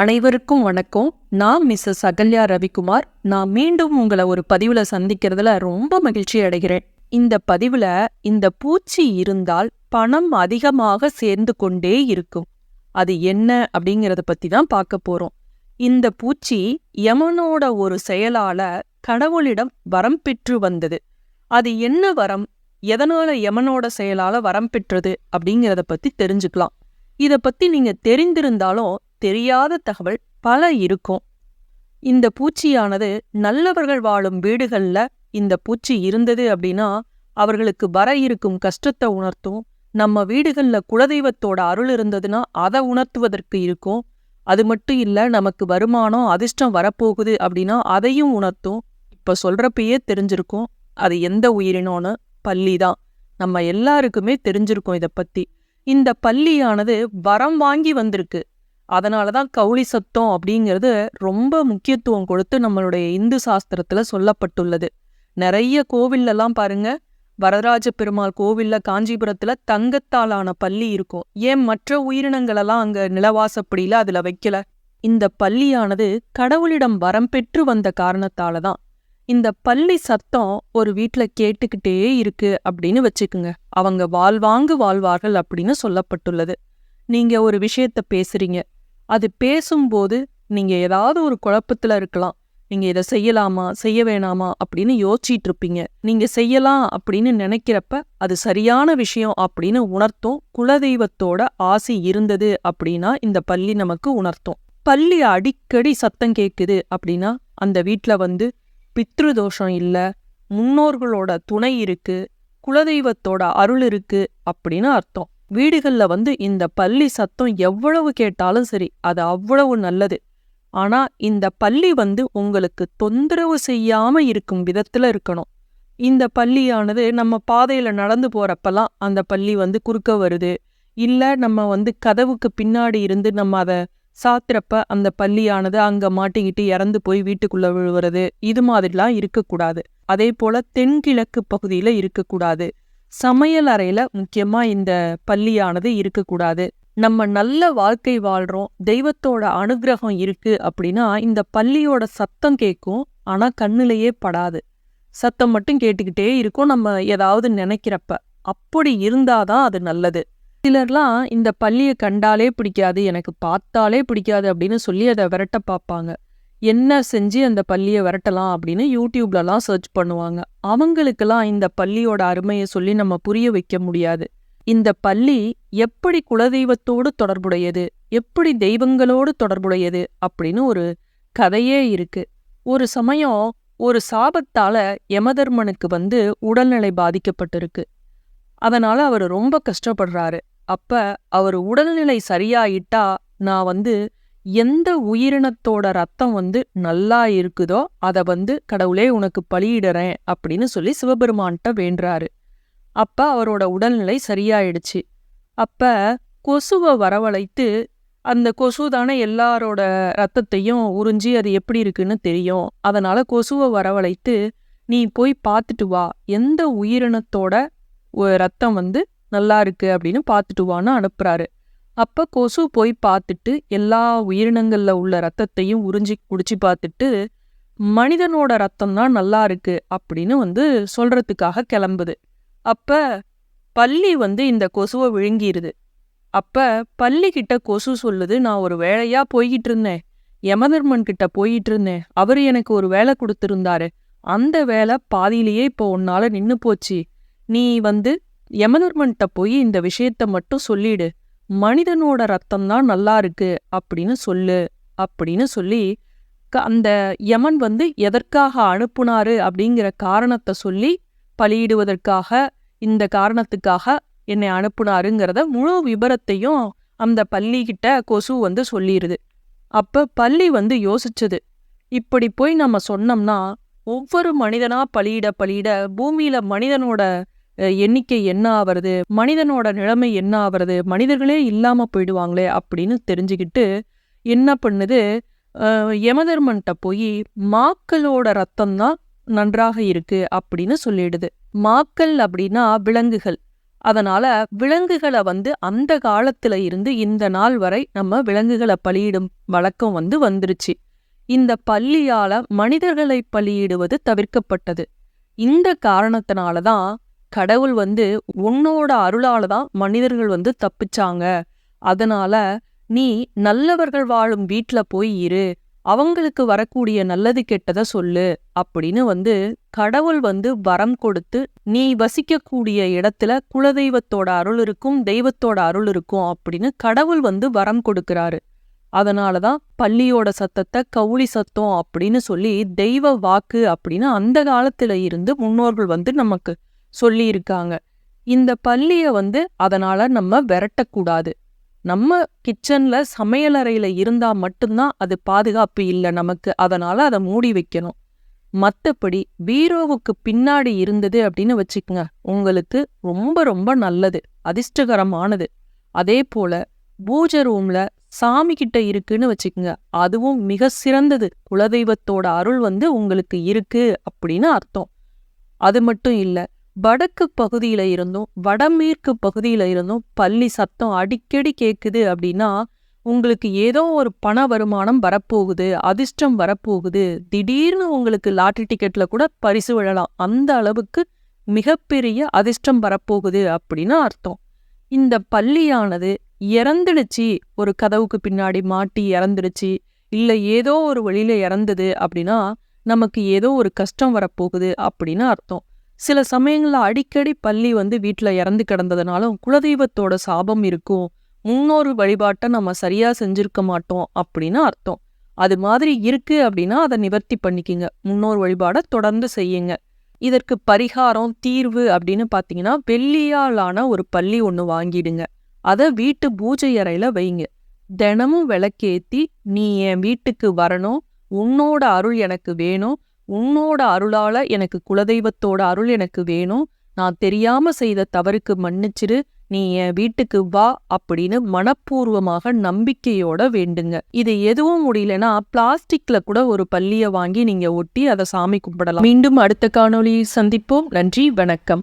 அனைவருக்கும் வணக்கம். நான் மிஸ்ஸஸ் அகல்யா ரவிக்குமார். நான் மீண்டும் உங்களை ஒரு பதிவில் சந்திக்கிறதுல ரொம்ப மகிழ்ச்சி அடைகிறேன். இந்த பதிவில் இந்த பூச்சி இருந்தால் பணம் அதிகமாக சேர்ந்து கொண்டே இருக்கும். அது என்ன அப்படிங்கிறத பற்றி தான் பார்க்க போகிறோம் இந்த பூச்சி யமனோட ஒரு செயலால கடவுளிடம் வரம் பெற்று வந்தது. அது என்ன வரம்? எதனால யமனோட செயலால வரம் பெற்றது அப்படிங்கிறத பத்தி தெரிஞ்சுக்கலாம். இத பத்தி நீங்க தெரிந்திருந்தாலும் தெரியாத தகவல் பல இருக்கும். இந்த பூச்சியானது நல்லவர்கள் வாழும் வீடுகள்ல இந்த பூச்சி இருந்தது அப்படின்னா அவர்களுக்கு வர இருக்கும் கஷ்டத்தை உணர்த்தும். நம்ம வீடுகள்ல குலதெய்வத்தோட அருள் இருந்ததுன்னா அதை உணர்த்துவதற்கு இருக்கும். அது மட்டும் இல்ல நமக்கு வருமானம் அதிர்ஷ்டம் வரப்போகுது அப்படின்னா அதையும் உணர்த்தும். இப்ப சொல்றப்பயே தெரிஞ்சிருக்கும். அது எந்த உயிரினோன்னு பள்ளி தான். நம்ம எல்லாருக்குமே தெரிஞ்சிருக்கோம் இதை பத்தி. இந்த பள்ளியானது வரம் வாங்கி வந்திருக்கு. அதனால தான் கவுளி சத்தம் அப்படிங்கிறது ரொம்ப முக்கியத்துவம் கொடுத்து நம்மளுடைய இந்து சாஸ்திரத்துல சொல்லப்பட்டுள்ளது. நிறைய கோவில்லலாம் பாருங்க. வரதராஜ பெருமாள் கோவில்ல காஞ்சிபுரத்துல தங்கத்தாலான பள்ளி இருக்கும். ஏன் மற்ற உயிரினங்களெல்லாம் அங்க நிலவாசப்படியில் அதுல வைக்கல? இந்த பள்ளியானது கடவுளிடம் வரம் பெற்று வந்த காரணத்தால தான் இந்த பள்ளி சத்தம் ஒரு வீட்ல கேட்டுக்கிட்டே இருக்கு அப்படின்னு வச்சுக்குங்க. அவங்க வாழ்வாங்கு வாழ்வார்கள் அப்படின்னு சொல்லப்பட்டுள்ளது. நீங்க ஒரு விஷயத்த பேசுறீங்க. அது பேசும்போது நீங்க ஏதாவது ஒரு குழப்பத்துல இருக்கலாம். நீங்க இதை செய்யலாமா? செய்ய வேணாமா? அப்படின்னு யோசிச்சிட்டு இருப்பீங்க. நீங்க செய்யலாம் அப்படின்னு நினைக்கிறப்ப அது சரியான விஷயம் அப்படின்னு உணர்த்தும். குலதெய்வத்தோட ஆசி இருந்தது அப்படின்னா இந்த பள்ளி நமக்கு உணர்த்தும். பள்ளி அடிக்கடி சத்தம் கேக்குது அப்படின்னா அந்த வீட்ல வந்து பித்ருதோஷம் இல்ல முன்னோர்களோட துணை இருக்கு குலதெய்வத்தோட அருள் இருக்கு அப்படின்னு அர்த்தம். வீடுகள்ல வந்து இந்த பள்ளி சத்தம் எவ்வளவு கேட்டாலும் சரி அது அவ்வளவு நல்லது. ஆனா இந்த பள்ளி வந்து உங்களுக்கு தொந்தரவு செய்யாம இருக்கும் விதத்துல இருக்கணும். இந்த பள்ளியானது நம்ம பாதையில் நடந்து போகிறப்பெல்லாம் அந்த பள்ளி வந்து குறுக்க வருது. இல்ல நம்ம வந்து கதவுக்கு பின்னாடி இருந்து நம்ம அதை சாத்திரப்ப அந்த பள்ளியானது அங்க மாட்டிக்கிட்டு இறந்து போய் வீட்டுக்குள்ள விழுவுறது இது மாதிரிலாம் இருக்கக்கூடாது. அதே போல தென்கிழக்கு பகுதியில இருக்கக்கூடாது. சமையல் அறையில் முக்கியமா இந்த பள்ளியானது இருக்கக்கூடாது. நம்ம நல்ல வாழ்க்கை வாழ்றோம் தெய்வத்தோட அனுகிரகம் இருக்கு அப்படின்னா இந்த பள்ளியோட சத்தம் கேட்கும் ஆனா கண்ணுலயே படாது. சத்தம் மட்டும் கேட்டுக்கிட்டே இருக்கும் நம்ம ஏதாவது நினைக்கிறப்ப. அப்படி இருந்தாதான் அது நல்லது. சிலர்லாம் இந்த பள்ளியை கண்டாலே பிடிக்காது எனக்கு பார்த்தாலே பிடிக்காது அப்படின்னு சொல்லி அதை விரட்ட பார்ப்பாங்க. என்ன செஞ்சு அந்த பள்ளியை விரட்டலாம் அப்படின்னு யூடியூப்லலாம் சர்ச் பண்ணுவாங்க. அவங்களுக்கெல்லாம் இந்த பள்ளியோட அருமையை சொல்லி நம்ம புரிய வைக்க முடியாது. இந்த பள்ளி எப்படி குலதெய்வத்தோடு தொடர்புடையது எப்படி தெய்வங்களோடு தொடர்புடையது அப்படின்னு ஒரு கதையே இருக்கு. ஒரு சமயம் ஒரு சாபத்தால யமதர்மனுக்கு வந்து உடல்நிலை பாதிக்கப்பட்டிருக்கு. அதனால அவர் ரொம்ப கஷ்டப்படுறாரு. அப்ப அவர் உடல்நிலை சரியாயிட்டா நான் வந்து எந்த உயிரினத்தோட ரத்தம் வந்து நல்லா இருக்குதோ அதை வந்து கடவுளே உனக்கு பலியிடுறேன் அப்படின்னு சொல்லி சிவபெருமான்கிட்ட வேண்டுறாரு. அப்ப அவரோட உடல்நிலை சரியாயிடுச்சு. அப்ப கொசுவை வரவழைத்து அந்த கொசு தானே எல்லாரோட ரத்தத்தையும் உறிஞ்சி அது எப்படி இருக்குன்னு தெரியும். அதனால கொசுவை வரவழைத்து நீ போய் பார்த்துட்டு வா. எந்த உயிரினத்தோட ஒ- ரத்தம் வந்து நல்லா இருக்கு அப்படின்னு பார்த்துட்டு வான்னு அனுப்புறாரு. அப்ப கொசு போய் பார்த்துட்டு எல்லா உயிரினங்கள்ல உள்ள ரத்தத்தையும் உறிஞ்சி குடிச்சு பார்த்துட்டு மனிதனோட ரத்தம் தான் நல்லா இருக்கு அப்படின்னு வந்து சொல்றதுக்காக கிளம்புது. அப்ப பள்ளி வந்து இந்த கொசுவை விழுங்கிருது. அப்ப பல்லி கிட்ட கொசு சொல்லுது நான் ஒரு வேலையா போய்கிட்டு இருந்தேன். யமதர்மன் கிட்ட போயிட்டு இருந்தேன். அவர் எனக்கு ஒரு வேலை கொடுத்துருந்தாரு. அந்த வேலை பாதியிலேயே இப்போ உன்னால நின்னு போச்சு. நீ வந்து யமதர்மன்கிட்ட போய் இந்த விஷயத்த மட்டும் சொல்லிடு. மனிதனோட ரத்தம் தான் நல்லா இருக்கு அப்படின்னு சொல்லு அப்படின்னு சொல்லி அந்த யமன் வந்து எதற்காக அனுப்புனாரு அப்படிங்கிற காரணத்தை சொல்லி பலியிடுவதற்காக இந்த காரணத்துக்காக என்னை அனுப்புனாருங்கிறத முழு விபரத்தையும் அந்த பள்ளிக்கிட்ட கொசு வந்து சொல்லிடுது அப்ப பள்ளி வந்து யோசிச்சது இப்படி போய் நம்ம சொன்னோம்னா ஒவ்வொரு மனிதனா பலியிட பலியிட பூமியில் மனிதனோட எண்ணிக்கை என்ன ஆவறது? மனிதனோட நிலைமை என்ன ஆவறது? மனிதர்களே இல்லாம போயிடுவாங்களே அப்படின்னு தெரிஞ்சுக்கிட்டு என்ன பண்ணுது? யமதர்மன்ட்ட போய் மாக்களோட ரத்தம் தான் நன்றாக இருக்கு அப்படின்னு சொல்லிடுது. மாக்கள் அப்படின்னா விலங்குகள். அதனால விலங்குகளை வந்து அந்த காலத்துல இருந்து இந்த நாள் வரை நம்ம விலங்குகளை பலியிடும் வழக்கம் வந்து வந்துருச்சு. இந்த பள்ளியால மனிதர்களை பலியிடுவது தவிர்க்கப்பட்டது. இந்த காரணத்தினால தான் கடவுள் வந்து உன்னோட அருளால தான் மனிதர்கள் வந்து தப்பிச்சாங்க. அதனால நீ நல்லவர்கள் வாழும் வீட்ல போய் இரு. அவங்களுக்கு வரக்கூடிய நல்லது கெட்டதை சொல்லு அப்படின்னு வந்து கடவுள் வந்து வரம் கொடுத்து நீ வசிக்கக்கூடிய இடத்துல குலதெய்வத்தோட அருள் இருக்கும் தெய்வத்தோட அருள் இருக்கும் அப்படின்னு கடவுள் வந்து வரம் கொடுக்கறாரு. அதனாலதான் பள்ளியோட சத்தத்தை கவுளி சத்தம் அப்படின்னு சொல்லி தெய்வ வாக்கு அப்படின்னு அந்த காலத்துல இருந்து முன்னோர்கள் வந்து நமக்கு சொல்லியிருக்காங்க. இந்த பள்ளிய வந்து அதனால நம்ம விரட்டக்கூடாது. நம்ம கிச்சன்ல சமையலறையில இருந்தா மட்டும்தான் அது பாதுகாப்பு இல்லை நமக்கு. அதனால அதை மூடி வைக்கணும். மத்தபடி பீரோவுக்கு பின்னாடி இருந்தது அப்படின்னு வச்சுக்கோங்க. உங்களுக்கு ரொம்ப ரொம்ப நல்லது. அதிர்ஷ்டகரமானது. அதே போல பூஜை ரூம்ல சாமி கிட்ட இருக்குன்னு வச்சுக்கோங்க. அதுவும் மிக சிறந்தது. குலதெய்வத்தோட அருள் வந்து உங்களுக்கு இருக்கு அப்படின்னு அர்த்தம். அது மட்டும் இல்ல வடக்கு பகுதியில இருந்தும் வடமேற்கு பகுதியில இருந்தும் பள்ளி சத்தம் அடிக்கடி கேக்குது அப்படின்னா உங்களுக்கு ஏதோ ஒரு பண வருமானம் வரப்போகுது அதிர்ஷ்டம் வரப்போகுது. திடீர்னு உங்களுக்கு லாட்ரி டிக்கெட்ல கூட பரிசு விழலாம். அந்த அளவுக்கு மிகப்பெரிய அதிர்ஷ்டம் வரப்போகுது அப்படின்னு அர்த்தம். இந்த பள்ளியானது இறந்துடுச்சு. ஒரு கதவுக்கு பின்னாடி மாட்டி இறந்துடுச்சு. இல்ல ஏதோ ஒரு வழியில் இறந்தது அப்படின்னா நமக்கு ஏதோ ஒரு கஷ்டம் வரப்போகுது அப்படின்னு அர்த்தம். சில சமயங்கள்ல அடிக்கடி பள்ளி வந்து வீட்டில் இறந்து கிடந்ததுனாலும் குலதெய்வத்தோட சாபம் இருக்கும் முன்னோரு வழிபாட்டை நம்ம சரியா செஞ்சுருக்க மாட்டோம் அப்படின்னு அர்த்தம். அது மாதிரி இருக்கு அப்படின்னா அதை நிவர்த்தி பண்ணிக்கிங்க. முன்னோர் வழிபாடை தொடர்ந்து செய்யுங்க. இதற்கு பரிகாரம் தீர்வு அப்படின்னு பார்த்தீங்கன்னா வெள்ளியாலான ஒரு பள்ளி ஒன்று வாங்கிடுங்க. அதை வீட்டு பூஜை அறையில் வைங்க. தினமும் விளக்கேற்றி நீ என் வீட்டுக்கு வரணும் உன்னோட அருள் எனக்கு வேணும் உன்னோட அருளால எனக்கு குலதெய்வத்தோட அருள் எனக்கு வேணும். நான் தெரியாம செய்த தவறுக்கு மன்னிச்சிரு. நீ என் வீட்டுக்கு வா அப்படின்னு மனப்பூர்வமாக நம்பிக்கையோட வேண்டுங்க. இது எதுவும் முடியலனா பிளாஸ்டிக்ல கூட ஒரு பள்ளிய வாங்கி நீங்க ஒட்டி அதை சாமி கும்பிடலாம். மீண்டும் அடுத்த காணொளியை சந்திப்போம். நன்றி வணக்கம்.